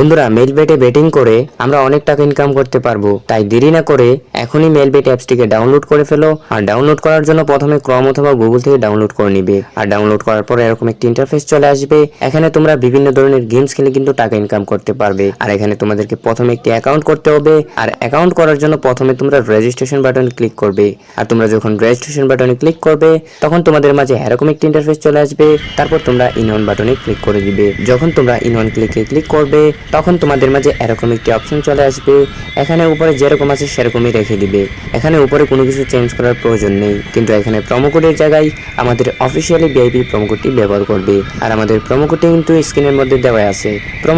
বন্ধুরা মেলবেটে বেটিং করে আমরা অনেক টাকা ইনকাম করতে পারব। তাই দেরি না করে এখনই মেলবেট অ্যাপসটিকে ডাউনলোড করে ফেলো আর ডাউনলোড করার জন্য প্রথমে ক্রম অথবা গুগল থেকে ডাউনলোড করে নিবে। আর ডাউনলোড করার পর এরকম একটি ইন্টারফেস চলে আসবে। এখানে তোমরা বিভিন্ন ধরনের গেমস খেলে কিন্তু টাকা ইনকাম করতে পারবে। আর এখানে তোমাদেরকে প্রথমে একটি অ্যাকাউন্ট করতে হবে। আর অ্যাকাউন্ট করার জন্য প্রথমে তোমরা রেজিস্ট্রেশন বাটন ক্লিক করবে। আর তোমরা যখন রেজিস্ট্রেশন বাটনে ক্লিক করবে, তখন তোমাদের মাঝে এরকম একটি ইন্টারফেস চলে আসবে। তারপর তোমরা ইনওয়ান বাটনে ক্লিক করে দিবে যখন তোমরা ইনওয়ান ক্লিকে ক্লিক করবে তখন তোমাদের মাঝে এরকম একটি অপশন চলে আসবে। এখানে উপরে যেরকম আছে সেরকমই রেখে দিবে। এখানে উপরে কোনো কিছু চেঞ্জ করার প্রয়োজন নেই। কিন্তু এখানে কোডের জায়গায় আমাদের অফিসিয়ালি ভিআইপি কোডটি ব্যবহার করবে। আর আমাদের কোডটি কিন্তু স্ক্রিনের মধ্যে দেওয়া আছে।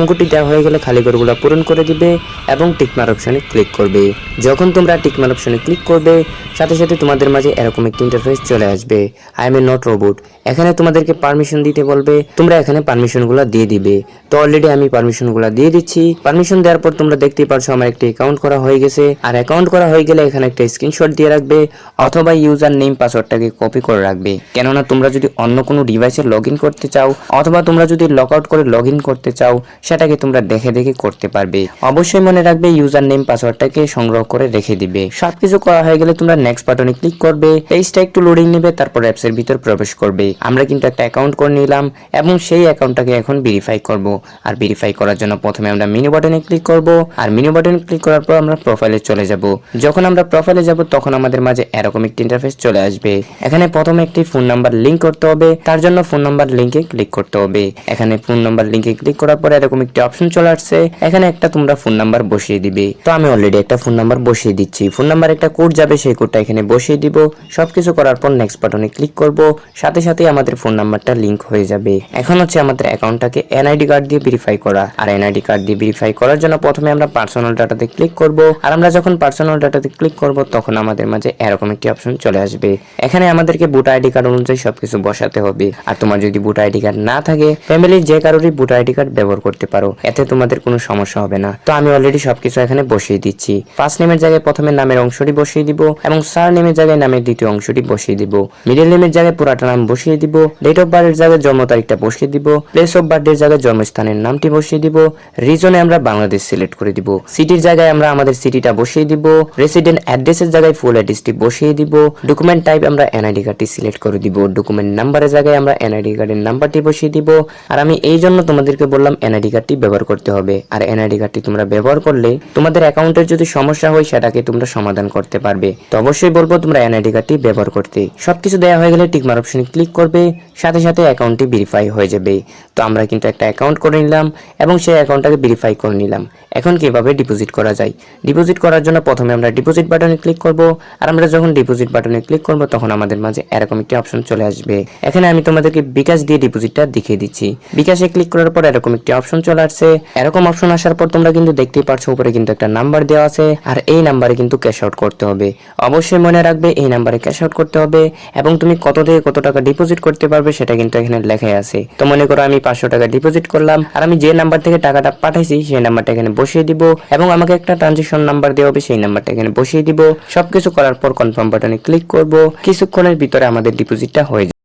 কোডটি দেওয়া হয়ে গেলে খালি ঘরগুলো পূরণ করে দিবে এবং টিকমার অপশনে ক্লিক করবে। যখন তোমরা টিকমার অপশনে ক্লিক করবে, সাথে সাথে তোমাদের মাঝে এরকম একটি ইন্টারফেস চলে আসবে। I am a not robot এখানে তোমাদেরকে পারমিশন দিতে বলবে, তোমরা এখানে পারমিশন পারমিশনগুলো দিয়ে দিবে। তো অলরেডি আমি পারমিশন পারমিশনগুলো দিয়ে দিচ্ছি। পারমিশন দেওয়ার পর তোমরা দেখতেই পারছ আমার একটি অ্যাকাউন্ট করা হয়ে গেছে। আর অ্যাকাউন্ট করা হয়ে গেলে এখানে একটা স্ক্রিনশট দিয়ে রাখবে, অথবা ইউজার নেম পাসওয়ার্ডটাকে কপি করে রাখবে। কেননা তোমরা যদি অন্য কোনো ডিভাইসে লগ করতে চাও, অথবা তোমরা যদি লগ আউট করে লগ করতে চাও, সেটাকে তোমরা দেখে দেখে করতে পারবে। অবশ্যই মনে রাখবে ইউজার নেম পাসওয়ার্ডটাকে সংগ্রহ করে রেখে দিবে। সবকিছু করা হয়ে গেলে তোমরা নেক্সট বাটনে ক্লিক করবে পেজটা একটু লোডিং নেবে, তারপর অ্যাপস এর ভিতর প্রবেশ করবে। আমরা কিন্তু একটা অ্যাকাউন্ট করে নিলাম এবং সেই অ্যাকাউন্টটাকে এখন ভেরিফাই করব। আর ভেরিফাই করার জন্য প্রথমে আমরা মেনু বাটনে ক্লিক করব। আর মেনু বাটনে ক্লিক করার পর আমরা প্রোফাইলে চলে যাব। যখন আমরা প্রোফাইলে যাব, তখন আমাদের মাঝে এরকম একটি ইন্টারফেস চলে আসবে। এখানে প্রথমে একটি ফোন নাম্বার লিংক করতে হবে। তার জন্য ফোন নাম্বার লিংকে ক্লিক করতে হবে। এখানে ফোন নাম্বার লিংকে ক্লিক করার পর এরকম একটি অপশন চলে আসছে। এখানে একটা তোমরা ফোন নাম্বার বসিয়ে দিবে। তো আমি অলরেডি একটা ফোন নাম্বার বসিয়ে দিচ্ছি। ফোন নাম্বার একটা কোড যাবে, সেই কোডটা এখানে বসিয়ে দিব। সবকিছু করার পর নেক্সট বাটনে ক্লিক করব। সাথে সাথে আমাদের ফোন নাম্বারটা লিংক হয়ে যাবে। এখন হচ্ছে আমাদের অ্যাকাউন্টটাকে এনআইডি কার্ড দিয়ে ভেরিফাই করা। আর এনআইডি কার্ড দিয়ে ভেরিফাই করার জন্য প্রথমে আমরা পার্সোনাল ডাটাতে ক্লিক করব। আর আমরা যখন পার্সোনাল ডাটাতে ক্লিক করব, তখন আমাদের মাঝে এরকম একটি অপশন চলে আসবে। এখানে আমাদেরকে বুট আইডি কার্ড অনুযায়ী সবকিছু বসাতে হবে। আর তোমার যদি বুট আইডি কার্ড না থাকে ফ্যামিলির যে কারোরই বুট আইডি কার্ড ব্যবহার করতে পারো। এতে তোমাদের কোনো সমস্যা হবে না। তো আমি অলরেডি সবকিছু এখানে বসিয়ে দিচ্ছি। ফার্স্ট নেমের জায়গায় প্রথমে নামের অংশটি বসিয়ে দিব এবং সার নেমের জায়গায় নামের দ্বিতীয় অংশটি বসিয়ে দিব। মিডল নেমের জায়গায় পুরাটা নাম বসিয়ে দিব ডেট অফ বার্থের জায়গায় জন্ম তারিখটা বসিয়ে দিব প্লেস অফ বার্থের জায়গায় জন্মস্থানের নামটি বসিয়ে দিব রিজনে আমরা বাংলাদেশ সিলেক্ট করে দিব সিটির জায়গায় আমরা আমাদের সিটিটা বসিয়ে দিব রেসিডেন্ট অ্যাড্রেসের জায়গায় ফুল অ্যাড্রেসটি বসিয়ে দিব ডকুমেন্ট টাইপ আমরা এনআইডি কার্ডটি সিলেক্ট করে দিব ডকুমেন্ট নাম্বারের জায়গায় আমরা এনআইডি কার্ডের নাম্বারটি বসিয়ে দিব, আর আমি এই জন্য তোমাদেরকে বললাম এনআইডি কার্ডটি ব্যবহার করতে হবে, আর এনআইডি কার্ডটি তোমরা ব্যবহার করলে তোমাদের অ্যাকাউন্টের যদি সমস্যা হয় সেটাকে তোমরা সমাধান করতে পারবে, তো অবশ্যই বলব তোমরা এনআইডি কার্ডটি ব্যবহার করতে, সবকিছু দেওয়া হয়ে গেলে টিকমার অপশনে ক্লিক করবে, সাথে সাথে অ্যাকাউন্টটি ভেরিফাই হয়ে যাবে। তো আমরা কিন্তু একটা অ্যাকাউন্ট করে নিলাম এবং সেই অ্যাকাউন্টটাকে ভেরিফাই করে নিলাম। এখন কীভাবে ডিপোজিট করা যায়? ডিপোজিট করার জন্য প্রথমে আমরা ডিপোজিট বাটনে ক্লিক করব। আর আমরা যখন ডিপোজিট বাটনে ক্লিক করব, তখন আমাদের মাঝে এরকম একটি অপশন চলে আসবে। এখানে আমি তোমাদেরকে বিকাশ দিয়ে ডিপোজিটটা দেখিয়ে দিচ্ছি। বিকাশে ক্লিক করার পর এরকম একটি অপশন চলে আসছে। এরকম অপশন আসার পর তোমরা কিন্তু দেখতেই পারছ, উপরে কিন্তু একটা নাম্বার দেওয়া আছে। আর এই নাম্বারে কিন্তু ক্যাশ আউট করতে হবে। অবশ্যই মনে রাখবে, এই নাম্বারে ক্যাশ আউট করতে হবে। এবং তুমি কত থেকে কত টাকা ডিপোজিট করতে পারবে, সেটা কিন্তু এখানে লেখাই আছে। তো মনে করো আমি পাঁচশো টাকা ডিপোজিট করলাম, আর আমি যে নাম্বার থেকে টাকাটা পাঠাইছি, সেই নাম্বারটা এখানে বসিয়ে দিব, এবং আমাকে একটা ট্রানজেকশন নাম্বার দেওয়া হবে, সেই নাম্বারটা এখানে বসিয়ে দিব। সবকিছু করার পর কনফার্ম বাটনে ক্লিক করব, কিছুক্ষণের ভিতরে আমাদের ডিপোজিটটা হয়ে যাবে।